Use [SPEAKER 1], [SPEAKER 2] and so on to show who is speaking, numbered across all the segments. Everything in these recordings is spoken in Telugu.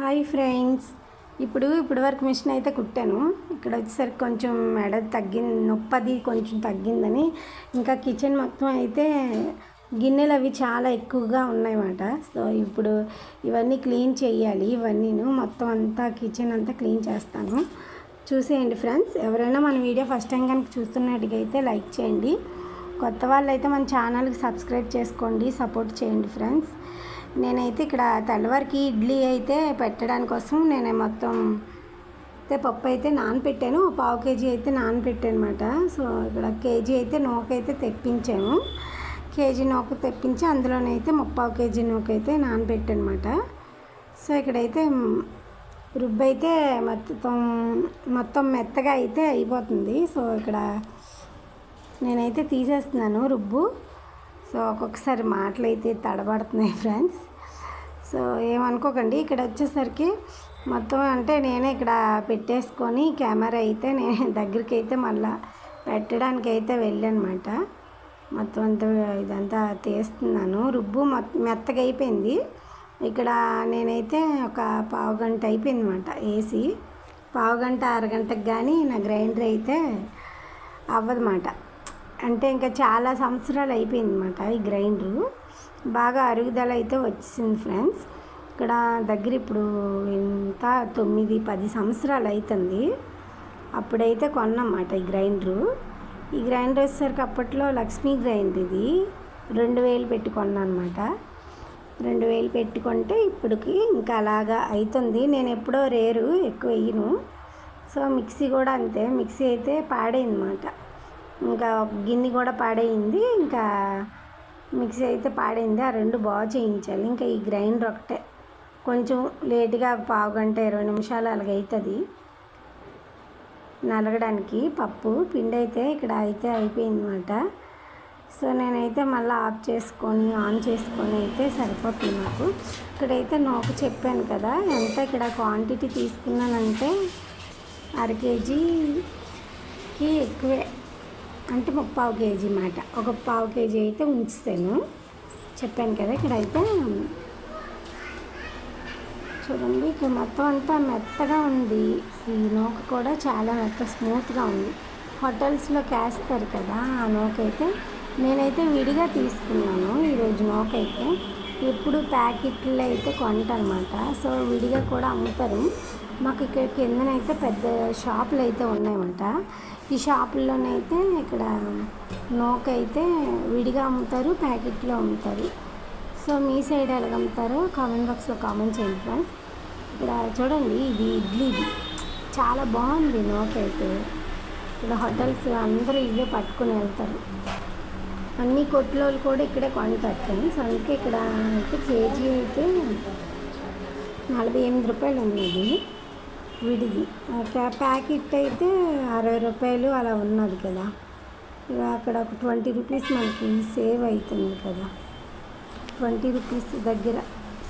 [SPEAKER 1] Hi friends. ఇప్పుడు ఇప్పుడు వరకు మిషన్ అయితే కుట్టాను. ఇక్కడ వచ్చేసరికి కొంచెం మెడ తగ్గింది నొప్పది కొంచెం తగ్గిందని. ఇంకా కిచెన్ మొత్తం అయితే గిన్నెలు అవి చాలా ఎక్కువగా ఉన్నాయన్నమాట. సో ఇప్పుడు ఇవన్నీ క్లీన్ చేయాలి ఇవన్నీను. మొత్తం అంతా కిచెన్ అంతా క్లీన్ చేస్తాను. చూసేయండి ఫ్రెండ్స్. ఎవరైనా మన వీడియో ఫస్ట్ టైం కనుక చూస్తున్నట్టుగైతే లైక్ చేయండి. కొత్త వాళ్ళు అయితే మన ఛానల్కి సబ్స్క్రైబ్ చేసుకోండి సపోర్ట్ చేయండి ఫ్రెండ్స్. నేనైతే ఇక్కడ తెల్లవారికి ఇడ్లీ అయితే పెట్టడానికి కోసం నేను మొత్తం అయితే పప్పు అయితే నానపెట్టాను పావు కేజీ అయితే నానపెట్టాను అనమాట సో ఇక్కడ కేజీ అయితే నూకైతే తెప్పించాము. కేజీ నూక తెప్పించి అందులోనైతే ముప్పావు కేజీ నూక అయితే నానబెట్టాను అనమాట సో ఇక్కడైతే రుబ్బు అయితే మొత్తం మొత్తం మెత్తగా అయితే అయిపోతుంది. సో ఇక్కడ నేనైతే తీసేస్తున్నాను రుబ్బు. సో ఒక్కొక్కసారి మాటలు అయితే తడబడుతున్నాయి ఫ్రెండ్స్ సో ఏమనుకోకండి ఇక్కడ వచ్చేసరికి మొత్తం అంటే నేనే ఇక్కడ పెట్టేసుకొని కెమెరా అయితే నేను దగ్గరికి అయితే మళ్ళా పెట్టడానికి అయితే వెళ్ళానమాట. మొత్తం అంతా ఇదంతా తీస్తున్నాను. రుబ్బు మెత్తగా అయిపోయింది. ఇక్కడ నేనైతే ఒక పావు గంట అయిపోయింది అనమాట వేసి పావు గంట అరగంటకు కానీ నా గ్రైండర్ అయితే అవ్వదన్నమాట అంటే ఇంకా చాలా సంవత్సరాలు అయిపోయింది అనమాట ఈ గ్రైండరు. బాగా అరుగుదల అయితే వచ్చింది ఫ్రెండ్స్. ఇక్కడ దగ్గర ఇప్పుడు ఇంత తొమ్మిది పది సంవత్సరాలు అవుతుంది అప్పుడైతే కొన్నమాట ఈ గ్రైండరు. ఈ గ్రైండర్ వచ్చేసరికి అప్పట్లో లక్ష్మీ గ్రైండర్ ఇది. రెండు వేలు పెట్టి అనమాట రెండు వేలు పెట్టుకుంటే ఇప్పటికి ఇంకా అలాగా అవుతుంది నేను ఎప్పుడో రేరు ఎక్కువ వేయను. సో మిక్సీ కూడా అంతే. మిక్సీ అయితే పాడైందన్నమాట. ఇంకా ఒక గిన్నె కూడా పాడైంది. ఇంకా మిక్సీ అయితే పాడైంది. ఆ రెండు బాగా చేయించాలి. ఇంకా ఈ గ్రైండర్ ఒకటే. కొంచెం లేట్గా పావు గంట ఇరవై నిమిషాలు అలాగ అవుతుంది నలగడానికి పప్పు పిండి అయితే ఇక్కడ అయితే అయిపోయిందన్నమాట. సో నేనైతే మళ్ళీ ఆఫ్ చేసుకొని ఆన్ చేసుకొని అయితే సరిపోతుంది నాకు. ఇక్కడైతే నోకు చెప్పాను కదా ఎంత ఇక్కడ క్వాంటిటీ తీసుకున్నానంటే అర కేజీకి ఎక్కువే. అంటే పావు కేజీ మాట. ఒక పావు కేజీ అయితే ఉంచుతాను. చెప్పాను కదా ఇక్కడైతే. చూడండి ఇక్కడ మొత్తం అంతా మెత్తగా ఉంది. ఈ నూక కూడా చాలా మెత్త స్మూత్గా ఉంది. హోటల్స్లో వేస్తారు కదా ఆ నూక అయితే నేనైతే విడిగా తీసుకున్నాను ఈరోజు నూక అయితే ఎప్పుడు ప్యాకెట్లు అయితే కొంటనమాట సో విడిగా కూడా అమ్ముతారు. మాకు ఇక్కడ కిందనైతే పెద్ద షాపులు అయితే ఉన్నాయన్నమాట. ఈ షాపుల్లోనైతే ఇక్కడ నోకైతే విడిగా అమ్ముతారు ప్యాకెట్లో అమ్ముతారు. సో మీ సైడ్ ఎలాగ అమ్ముతారో కామెంట్ బాక్స్లో కామెంట్ చేయండి ఫ్రెండ్స్. ఇక్కడ చూడండి ఇది ఇడ్లీది చాలా బాగుంది నోకైతే. ఇక్కడ హోటల్స్ అందరూ ఇవే పట్టుకుని వెళ్తారు. అన్ని కొట్లోళ్ళు కూడా ఇక్కడే కొంటారు ఫ్రెండ్స్. అందుకే ఇక్కడ అయితే కేజీ అయితే నలభై ఎనిమిది రూపాయలు ఉన్నది విడిది ప్యాకెట్ అయితే అరవై రూపాయలు అలా ఉన్నది కదా. ఇక అక్కడ ఒక ట్వంటీ రూపీస్ మనకి సేవ్ అవుతుంది కదా. ట్వంటీ రూపీస్ దగ్గర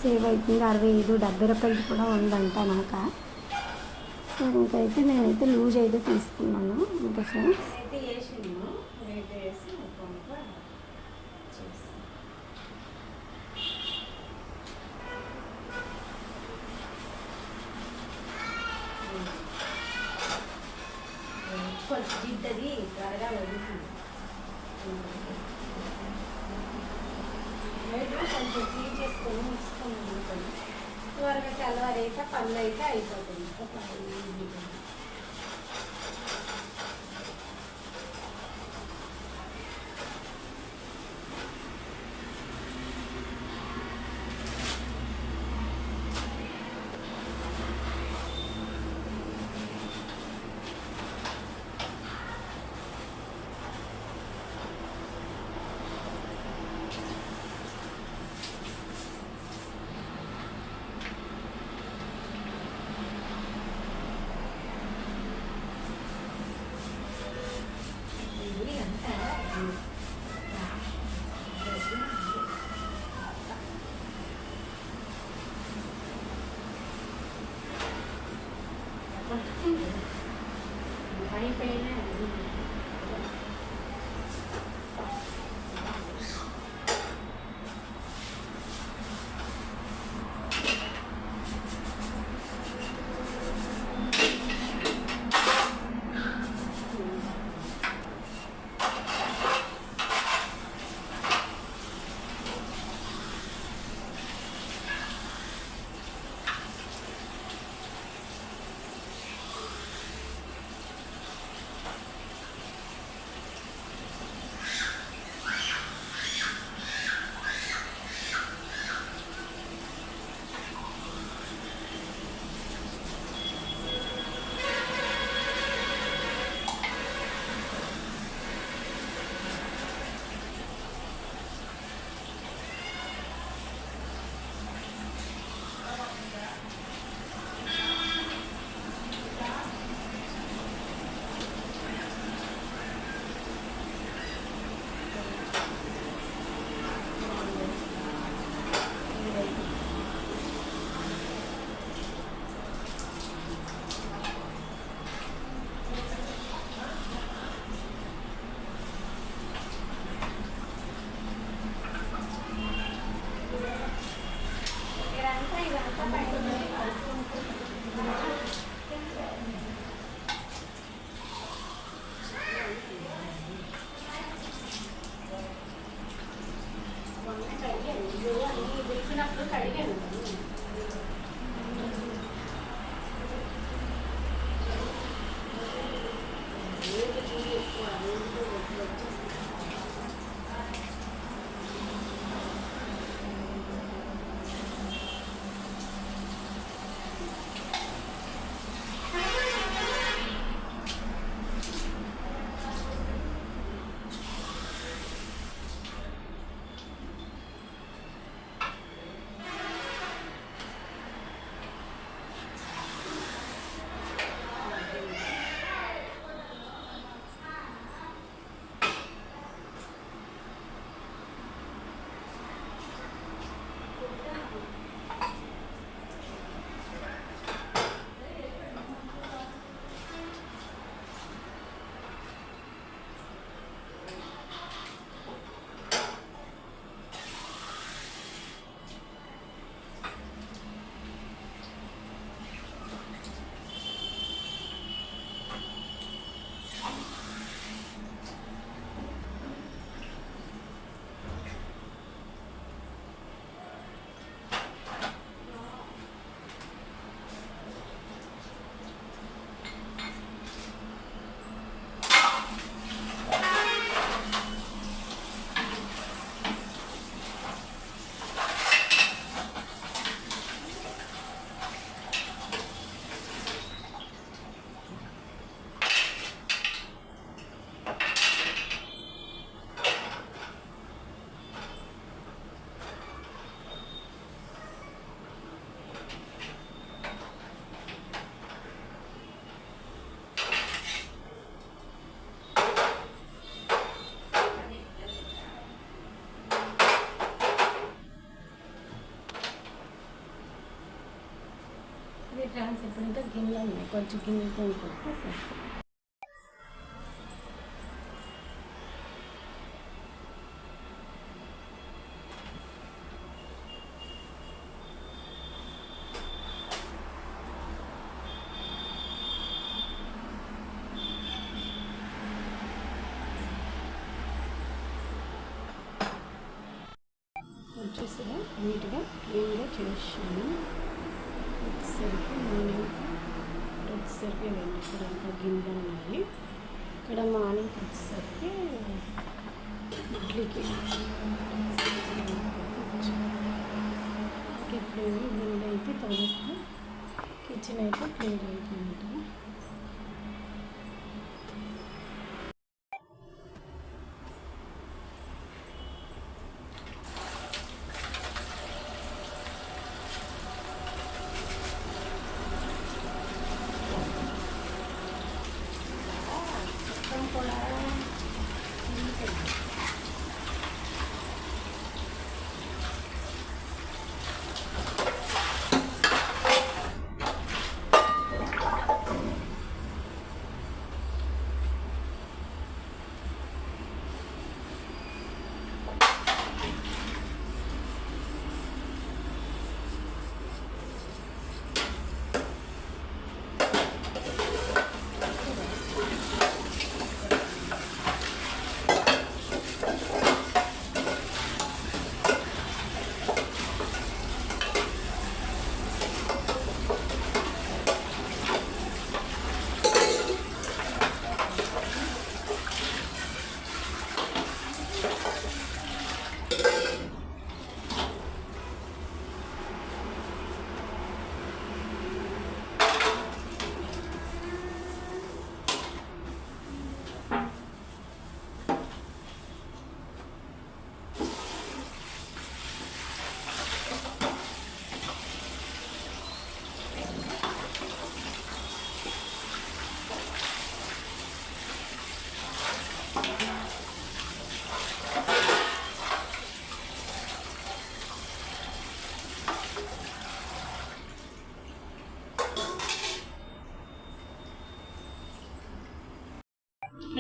[SPEAKER 1] సేవ్ అవుతుంది అరవై ఐదు డెబ్బై రూపాయలు కూడా ఉందంట నాకు. సో ఇంకైతే నేనైతే లూజ్ అయితే తీసుకున్నాను. ఇంకా ఫ్రెండ్స్. కొంచెం జిడ్డది త్వరగా వదులుతుంది కొంచెం క్లీన్ చేసుకొని ఉంచుకొని త్వరగా తెల్లవారు అయితే పనులు అయితే అయిపోతుంది
[SPEAKER 2] ఎప్పుడంటే గిన్నెలు ఉన్నాయి కొంచెం గిన్నెలతో కొడితే సరిపోతుంది. వచ్చేసి నీట్గా క్లీన్గా చేసాను వచ్చేసరికి నేను వచ్చేసరికి వెళ్ళి ఇక్కడ అంతా గిన్నెలు ఉన్నాయి. ఇక్కడ మార్నింగ్ వచ్చేసరికి ఇడ్లీకి. ఇప్పుడు గిన్నెలు అయితే తొలగిస్తే కిచెన్ అయితే క్లీన్ అయిపోయింది.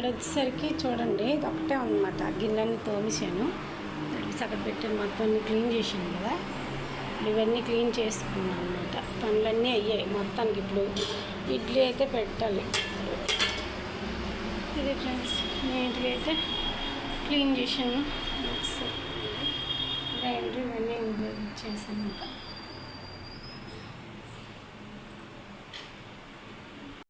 [SPEAKER 2] వచ్చేసరికి చూడండి ఇది ఒకటే ఉందన్నమాట గిన్నెని తోమేసాను అక్కడ పెట్టాను మొత్తం క్లీన్ చేసాను కదా. ఇవన్నీ క్లీన్ చేసుకున్నాను అనమాట పనులన్నీ అయ్యాయి మొత్తానికి ఇప్పుడు. ఇడ్లీ అయితే పెట్టాలి. ఇది ఫ్రెండ్స్ నీట్గా అయితే క్లీన్ చేసాను గ్రైండర్ ఇవన్నీ చేశాను ఇంకా.